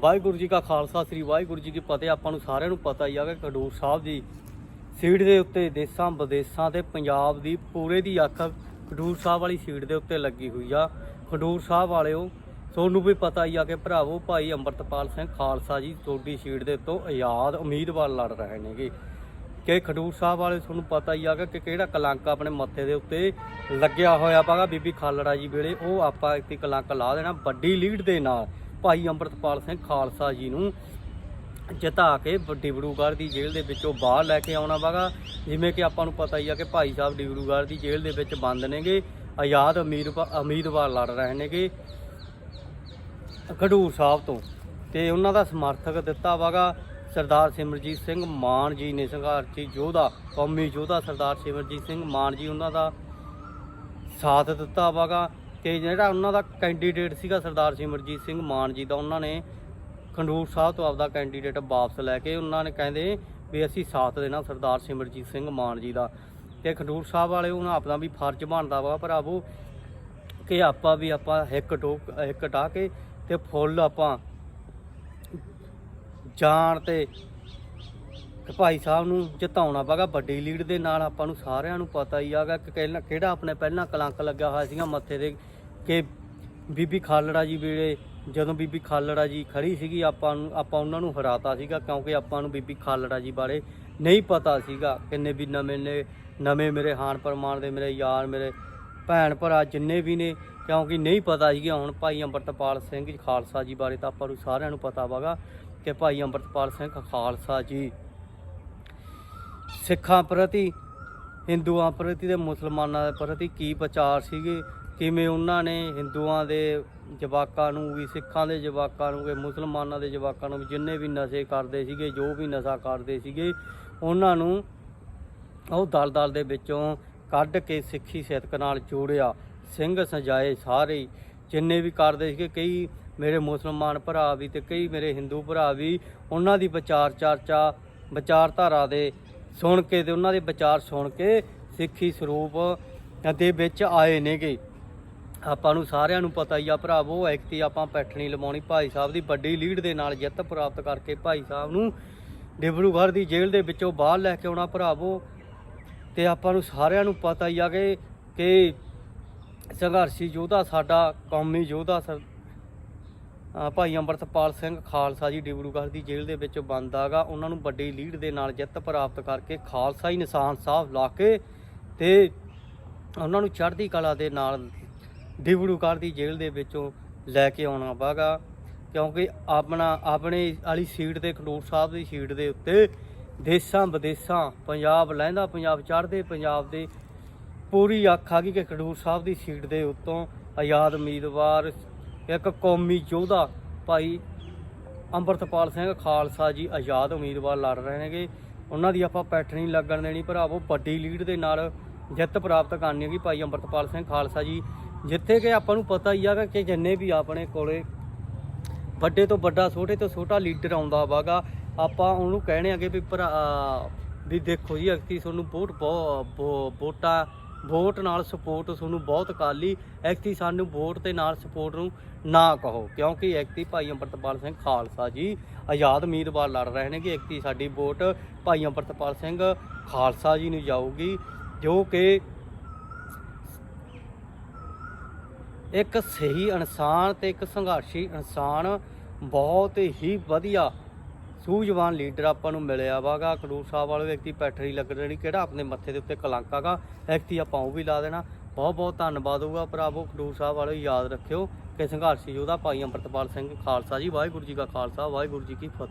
ਵਾਹਿਗੁਰੂ ਜੀ ਕਾ ਖਾਲਸਾ, ਸ੍ਰੀ ਵਾਹਿਗੁਰੂ ਜੀ ਕੀ ਫਤਿਹ। ਆਪਾਂ ਨੂੰ ਸਾਰਿਆਂ ਨੂੰ ਪਤਾ ਹੀ ਆ ਕਿ ਖਡੂਰ ਸਾਹਿਬ ਦੀ ਸੀਟ ਦੇ ਉੱਤੇ ਦੇਸਾਂ ਵਿਦੇਸਾਂ ਤੇ ਪੰਜਾਬ ਦੀ ਪੂਰੇ ਦੀ ਅੱਖ ਖਡੂਰ ਸਾਹਿਬ ਵਾਲੀ ਸੀਟ ਦੇ ਉੱਤੇ ਲੱਗੀ ਹੋਈ ਆ। ਖਡੂਰ ਸਾਹਿਬ ਵਾਲਿਓ, ਤੁਹਾਨੂੰ ਵੀ ਪਤਾ ਹੀ ਆ ਕਿ ਭਰਾਵੋ, ਭਾਈ ਅੰਮ੍ਰਿਤਪਾਲ ਸਿੰਘ ਖਾਲਸਾ ਜੀ ਤੁਹਾਡੀ ਸੀਟ ਦੇ ਉੱਤੋਂ ਆਜ਼ਾਦ ਉਮੀਦਵਾਰ ਲੜ ਰਹੇ ਨੇਗੇ। ਕਿ ਖਡੂਰ ਸਾਹਿਬ ਵਾਲੇ ਤੁਹਾਨੂੰ ਪਤਾ ਹੀ ਆਗਾ ਕਿ ਕਿਹੜਾ ਕਲੰਕ ਆਪਣੇ ਮੱਥੇ ਦੇ ਉੱਤੇ ਲੱਗਿਆ ਹੋਇਆ ਪਾਗਾ ਬੀਬੀ ਖਾਲੜਾ ਜੀ ਵੇਲੇ। ਉਹ ਆਪਾਂ ਇੱਕ ਕਲੰਕ ਲਾ ਦੇਣਾ, ਵੱਡੀ ਲੀਡ ਦੇ ਨਾਲ। ਭਾਈ ਅੰਮ੍ਰਿਤਪਾਲ ਸਿੰਘ ਖਾਲਸਾ ਜੀ ਨੂੰ ਜਿਤਾ ਕੇ ਡਿਬੜੂਗੜ੍ਹ ਦੀ ਜੇਲ੍ਹ ਦੇ ਵਿੱਚੋਂ ਬਾਹਰ ਲੈ ਕੇ ਆਉਣਾ ਵਾਗਾ। ਜਿਵੇਂ ਕਿ ਆਪਾਂ ਨੂੰ ਪਤਾ ਹੀ ਆ ਕਿ ਭਾਈ ਸਾਹਿਬ ਡਿਬੜੂਗੜ੍ਹ ਦੀ ਜੇਲ੍ਹ ਦੇ ਵਿੱਚ ਬੰਦ ਨੇਗੇ। ਆਜ਼ਾਦ ਉਮੀਦਵਾ- ਉਮੀਦਵਾਰ ਲੜ ਰਹੇ ਨੇਗੇ ਖਡੂਰ ਸਾਹਿਬ ਤੋਂ। ਤੇ ਉਹਨਾਂ ਦਾ ਸਮਰਥਕ ਦਿੱਤਾ ਵਾਗਾ ਸਰਦਾਰ ਸਿਮਰਜੀਤ ਸਿੰਘ ਮਾਨ ਜੀ ਨੇ। ਸੰਘਰਸ਼ੀ ਯੋਧਾ, ਕੌਮੀ ਯੋਧਾ ਸਰਦਾਰ ਸਿਮਰਜੀਤ ਸਿੰਘ ਮਾਨ ਜੀ ਉਹਨਾਂ ਦਾ ਸਾਥ ਦਿੱਤਾ ਵਾਗਾ। ਕਿ ਜਿਹੜਾ ਉਹਨਾਂ ਦਾ ਕੈਂਡੀਡੇਟ ਸੀਗਾ ਸਰਦਾਰ ਸਿਮਰਜੀਤ ਸਿੰਘ ਮਾਨ ਜੀ ਦਾ, ਉਹਨਾਂ ਨੇ ਖੰਡੂਰ ਸਾਹਿਬ ਤੋਂ ਆਪਦਾ ਕੈਂਡੀਡੇਟ ਵਾਪਸ ਲੈ ਕੇ ਉਹਨਾਂ ਨੇ ਕਹਿੰਦੇ ਵੀ ਅਸੀਂ ਸਾਥ ਦੇਣਾ ਸਰਦਾਰ ਸਿਮਰਜੀਤ ਸਿੰਘ ਮਾਨ ਜੀ ਦਾ। ਤੇ ਖੰਡੂਰ ਸਾਹਿਬ ਵਾਲੇ ਉਹਨਾਂ ਆਪਣਾ ਵੀ ਫਰਜ਼ ਬਣਦਾ ਵਾ ਭਰਾਵੋ ਕਿ ਆਪਾਂ ਵੀ ਆਪਾਂ ਹਿੱਕ ਟੋਕ ਹਿੱਕ ਟਾ ਕੇ ਤੇ ਫੁੱਲ ਆਪਾਂ ਜਾਣ ਤੇ ਭਾਈ ਸਾਹਿਬ ਨੂੰ ਜਿਤਾਉਣਾ ਪਗਾ, ਵੱਡੀ ਲੀਡ ਦੇ ਨਾਲ ਆਪਾਂ ਨੂੰ ਸਾਰਿਆਂ ਨੂੰ ਪਤਾ ਹੀ ਆਗਾ ਕਿ ਕਿਹੜਾ ਕਿਹੜਾ ਆਪਣੇ ਪਹਿਲਾਂ ਕਲੰਕ ਲੱਗਿਆ ਹੋਇਆ ਸੀਗਾ ਮੱਥੇ ਦੇ ਕਿ ਬੀਬੀ ਖਾਲੜਾ ਜੀ ਵੇਲੇ ਜਦੋਂ ਬੀਬੀ ਖਾਲੜਾ ਜੀ ਖੜੀ ਸੀਗੀ, ਆਪਾਂ ਨੂੰ ਆਪਾਂ ਉਹਨਾਂ ਨੂੰ ਹਰਾਤਾ ਸੀਗਾ ਕਿਉਂਕਿ ਆਪਾਂ ਨੂੰ ਬੀਬੀ ਖਾਲੜਾ ਜੀ ਬਾਰੇ ਨਹੀਂ ਪਤਾ ਸੀਗਾ ਕਿੰਨੇ ਵੀ ਨਵੇਂ ਨੇ ਨਵੇਂ ਮੇਰੇ ਹਾਨ ਪਰਮਾਨ ਦੇ, ਮੇਰੇ ਯਾਰ, ਮੇਰੇ ਭੈਣ ਭਰਾ ਜਿੰਨੇ ਵੀ ਨੇ, ਕਿਉਂਕਿ ਨਹੀਂ ਪਤਾ ਸੀਗਾ। ਹੁਣ ਭਾਈ ਅੰਮ੍ਰਿਤਪਾਲ ਸਿੰਘ ਖਾਲਸਾ ਜੀ ਬਾਰੇ ਤਾਂ ਆਪਾਂ ਨੂੰ ਸਾਰਿਆਂ ਨੂੰ ਪਤਾ ਵਾਗਾ ਕਿ ਭਾਈ ਅੰਮ੍ਰਿਤਪਾਲ ਸਿੰਘ ਖਾਲਸਾ ਜੀ ਸਿੱਖਾਂ ਪ੍ਰਤੀ, ਹਿੰਦੂਆਂ ਪ੍ਰਤੀ ਤੇ ਮੁਸਲਮਾਨਾਂ ਦੇ ਪ੍ਰਤੀ ਕੀ ਵਿਚਾਰ ਸੀਗੇ ਕਿਵੇਂ ਉਹਨਾਂ ਨੇ ਹਿੰਦੂਆਂ ਦੇ ਜਵਾਕਾਂ ਨੂੰ ਵੀ ਸਿੱਖਾਂ ਦੇ ਜਵਾਕਾਂ ਨੂੰ ਵੀ ਮੁਸਲਮਾਨਾਂ ਦੇ ਜਵਾਕਾਂ ਨੂੰ ਵੀ ਜਿੰਨੇ ਵੀ ਨਸ਼ੇ ਕਰਦੇ ਸੀਗੇ ਜੋ ਵੀ ਨਸ਼ਾ ਕਰਦੇ ਸੀਗੇ ਉਹਨਾਂ ਨੂੰ ਉਹ ਦਲ-ਦਲ ਦੇ ਵਿੱਚੋਂ ਕੱਢ ਕੇ ਸਿੱਖੀ ਸਿੱਤਕ ਨਾਲ ਜੋੜਿਆ ਸਿੰਘ ਸਜਾਏ ਸਾਰੇ ਹੀ, ਜਿੰਨੇ ਵੀ ਕਰਦੇ ਸੀਗੇ ਕਈ ਮੇਰੇ ਮੁਸਲਮਾਨ ਭਰਾ ਵੀ ਤੇ ਕਈ ਮੇਰੇ ਹਿੰਦੂ ਭਰਾ ਵੀ ਉਹਨਾਂ ਦੀ ਵਿਚਾਰ ਚਰਚਾ ਵਿਚਾਰਧਾਰਾ ਦੇ ਸੁਣ ਕੇ ਤੇ ਉਹਨਾਂ ਦੇ ਵਿਚਾਰ ਸੁਣ ਕੇ ਸਿੱਖੀ ਸਰੂਪ ਦੇ ਵਿੱਚ ਆਏ ਨੇਗੇ। ਆਪਾਂ ਨੂੰ ਸਾਰਿਆਂ ਨੂੰ ਪਤਾ ਹੀ ਆ ਭਰਾਵੋ ਐਕਤੀ ਆਪਾਂ ਪੈਠਣੀ ਲਵਾਉਣੀ ਭਾਈ ਸਾਹਿਬ ਦੀ, ਵੱਡੀ ਲੀਡ ਦੇ ਨਾਲ ਜਿੱਤ ਪ੍ਰਾਪਤ ਕਰਕੇ ਭਾਈ ਸਾਹਿਬ ਨੂੰ ਡਿਬਰੂਗੜ੍ਹ ਦੀ ਜੇਲ੍ਹ ਦੇ ਵਿੱਚੋਂ ਬਾਹਰ ਲੈ ਕੇ ਆਉਣਾ ਭਰਾਵੋ। ਤੇ ਆਪਾਂ ਨੂੰ ਸਾਰਿਆਂ ਨੂੰ ਪਤਾ ਹੀ ਆ ਕਿ ਕਿ ਸੰਘਰਸ਼ੀ ਯੋਧਾ ਸਾਡਾ, ਕੌਮੀ ਯੋਧਾ ਸਰ ਭਾਈ ਅੰਮ੍ਰਿਤਪਾਲ ਸਿੰਘ ਖਾਲਸਾ ਜੀ ਡਿਬਰੂਗੜ੍ਹ ਦੀ ਜੇਲ੍ਹ ਦੇ ਵਿੱਚ ਬੰਦ ਆਗਾ ਉਹਨਾਂ ਨੂੰ ਵੱਡੀ ਲੀਡ ਦੇ ਨਾਲ ਜਿੱਤ ਪ੍ਰਾਪਤ ਕਰਕੇ ਖਾਲਸਾ ਹੀ ਨਿਸ਼ਾਨ ਸਾਹਿਬ ਲਾ ਕੇ ਤੇ ਉਹਨਾਂ ਨੂੰ ਚੜ੍ਹਦੀ ਕਲਾ ਦੇ ਨਾਲ ਡਿਬਰੂਗੜ੍ਹ ਦੀ ਜੇਲ੍ਹ ਦੇ ਵਿੱਚੋਂ ਲੈ ਕੇ ਆਉਣਾ ਵਾਗਾ ਕਿਉਂਕਿ ਆਪਣਾ, ਆਪਣੇ ਵਾਲੀ ਸੀਟ ਤੇ, ਖਡੂਰ ਸਾਹਿਬ ਦੀ ਸੀਟ ਦੇ ਉੱਤੇ ਦੇਸਾਂ ਵਿਦੇਸਾਂ, ਪੰਜਾਬ ਲਹਿੰਦਾ, ਪੰਜਾਬ ਚੜ੍ਹਦੇ, ਪੰਜਾਬ ਦੇ ਪੂਰੀ ਅੱਖ ਆ ਗਈ ਕਿ ਖਡੂਰ ਸਾਹਿਬ ਦੀ ਸੀਟ ਦੇ ਉੱਤੋਂ ਆਜ਼ਾਦ ਉਮੀਦਵਾਰ, ਇੱਕ ਕੌਮੀ ਯੋਧਾ ਭਾਈ ਅੰਮ੍ਰਿਤਪਾਲ ਸਿੰਘ ਖਾਲਸਾ ਜੀ ਆਜ਼ਾਦ ਉਮੀਦਵਾਰ ਲੜ ਰਹੇ ਨੇਗੇ। ਉਹਨਾਂ ਦੀ ਆਪਾਂ ਪੈਠ ਨਹੀਂ ਲੱਗਣ ਦੇਣੀ ਭਰਾਵੋ। ਵੱਡੀ ਲੀਡ ਦੇ ਨਾਲ ਜਿੱਤ ਪ੍ਰਾਪਤ ਕਰਨੀ ਹੈਗੀ ਭਾਈ ਅੰਮ੍ਰਿਤਪਾਲ ਸਿੰਘ ਖਾਲਸਾ ਜੀ। ਜਿੱਥੇ ਕਿ ਆਪਾਂ ਨੂੰ ਪਤਾ ਹੀ ਹੈਗਾ ਕਿ ਜਿੰਨੇ ਵੀ ਆਪਣੇ ਕੋਲੇ ਵੱਡੇ ਤੋਂ ਵੱਡਾ, ਛੋਟੇ ਤੋਂ ਛੋਟਾ ਲੀਡਰ ਆਉਂਦਾ ਵਾਗਾ, ਆਪਾਂ ਉਹਨੂੰ ਕਹਿਣੇ ਆਗੇ ਵੀ ਭਰਾ, ਵੀ ਦੇਖੋ ਜੀ ਅਗਤੀ ਤੁਹਾਨੂੰ ਵੋਟ ਬਹੁ- ਵੋ- ਵੋਟਾਂ, ਵੋਟ ਨਾਲ ਸਪੋਰਟ ਤੁਹਾਨੂੰ ਬਹੁਤ ਕਾਲੀ ਐਕਤੀ ਸਾਨੂੰ ਵੋਟ ਤੇ ਨਾਲ ਸਪੋਰਟ ਨੂੰ ਨਾ ਕਹੋ, ਕਿਉਂਕਿ ਐਕਤੀ ਭਾਈ ਅੰਮ੍ਰਿਤਪਾਲ ਸਿੰਘ ਖਾਲਸਾ ਜੀ ਆਜ਼ਾਦ ਉਮੀਦਵਾਰ ਲੜ ਰਹੇ ਨੇ ਕਿ ਐਕਤੀ ਸਾਡੀ ਵੋਟ ਭਾਈ ਅੰਮ੍ਰਿਤਪਾਲ ਸਿੰਘ ਖਾਲਸਾ ਜੀ ਨੂੰ ਜਾਊਗੀ, ਜੋ ਕਿ ਇੱਕ ਸਹੀ ਇਨਸਾਨ ਤੇ ਇੱਕ ਸੰਘਰਸ਼ੀ ਇਨਸਾਨ ਬਹੁਤ ਹੀ ਵਧੀਆ ਸੂਝਵਾਨ ਲੀਡਰ ਆਪਾਂ ਨੂੰ ਮਿਲਿਆ ਵਾਗਾ। ਖਡੂਰ ਸਾਹਿਬ ਵਾਲੇ ਵਿਅਕਤੀ ਪੈਟਰੀ ਲੱਗ ਰਹੀ ਕਿਹੜਾ ਆਪਣੇ ਮੱਥੇ ਦੇ ਉੱਤੇ ਕਲੰਕ ਆਗਾ? ਵਿਅਕਤੀ ਆਪਾਂ ਉਹ ਵੀ ਲਾ ਦੇਣਾ। ਬਹੁਤ ਬਹੁਤ ਧੰਨਵਾਦ ਹੋਊਗਾ ਭਰਾਵੋ, ਖਡੂਰ ਸਾਹਿਬ ਵਾਲੇ ਯਾਦ ਰੱਖਿਓ ਕਿ ਸੰਘਰਸ਼ੀ ਯੋਧਾ ਭਾਈ ਅੰਮ੍ਰਿਤਪਾਲ ਸਿੰਘ ਖਾਲਸਾ ਜੀ, ਵਾਹਿਗੁਰੂ ਜੀ ਕਾ ਖਾਲਸਾ, ਵਾਹਿਗੁਰੂ ਜੀ ਕੀ ਫਤਿਹ।